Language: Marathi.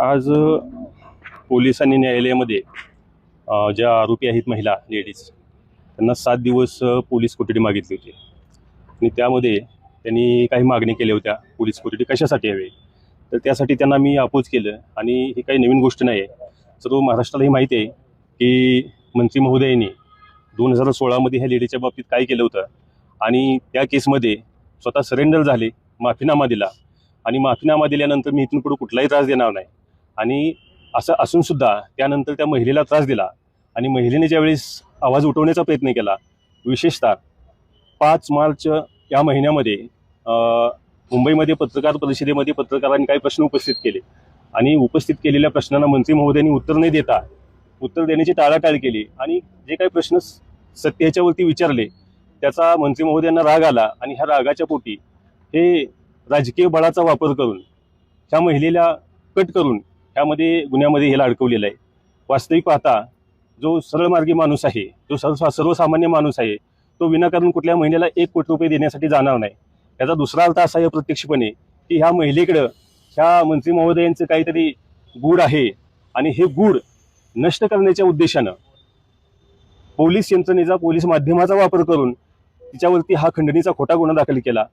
आज पोलीस आणि न्यायालयामध्ये ज्या आरोपी आहेत महिला लेडीज त्यांना सात दिवस पोलीस कोठडी मागितली होती. आणि त्यामध्ये त्यांनी काही मागणी केल्या होत्या पोलीस कोठडी कशासाठी हवी? तर त्यासाठी त्यांना मी अपोज केलं. आणि ही काही नवीन गोष्ट नाही आहे. सर्व महाराष्ट्रालाही माहिती आहे की मंत्री महोदयांनी दोन हजार सोळामध्ये ह्या लेडीच्या बाबतीत काय केलं होतं? आणि त्या केसमध्ये स्वतः सरेंडर झाले माफीनामा दिला. आणि माफीनामा दिल्यानंतर मी इथून पुढे कुठलाही त्रास देणार नाही. आणि असं असूनसुद्धा त्यानंतर त्या महिलेला त्रास दिला. आणि महिलेने ज्यावेळेस आवाज उठवण्याचा प्रयत्न केला विशेषतः पाच मार्च या महिन्यामध्ये मुंबईमध्ये पत्रकार परिषदेमध्ये पत्रकारांनी काही प्रश्न उपस्थित केले. आणि उपस्थित केलेल्या प्रश्नांना मंत्री महोदयांनी उत्तर नाही देता उत्तर देण्याची टाळाटाळ केली. आणि जे काही प्रश्न स- सत्य ह्याच्यावरती विचारले त्याचा मंत्री महोदयांना राग आला. आणि ह्या रागाच्या पोटी हे राजकीय बळाचा वापर करून ह्या महिलेला कट करून ह्यामध्ये गुन्ह्यामध्ये हिला अडकवलेलं आहे. वास्तविक पाहता जो सरळमार्गी माणूस आहे जो सर्व सर्वसामान्य माणूस आहे तो विनाकारण कुठल्या महिलेला एक कोटी रुपये देण्यासाठी जाणार नाही. याचा दुसरा अर्थ असा आहे प्रत्यक्षपणे की ह्या महिलेकडं ह्या मंत्री महोदयांचं काहीतरी गूढ आहे आणि हे गूढ नष्ट करण्याच्या उद्देशानं पोलीस यंत्रणेचा पोलीस माध्यमाचा वापर करून तिच्यावरती हा खंडणीचा खोटा गुन्हा दाखल केला.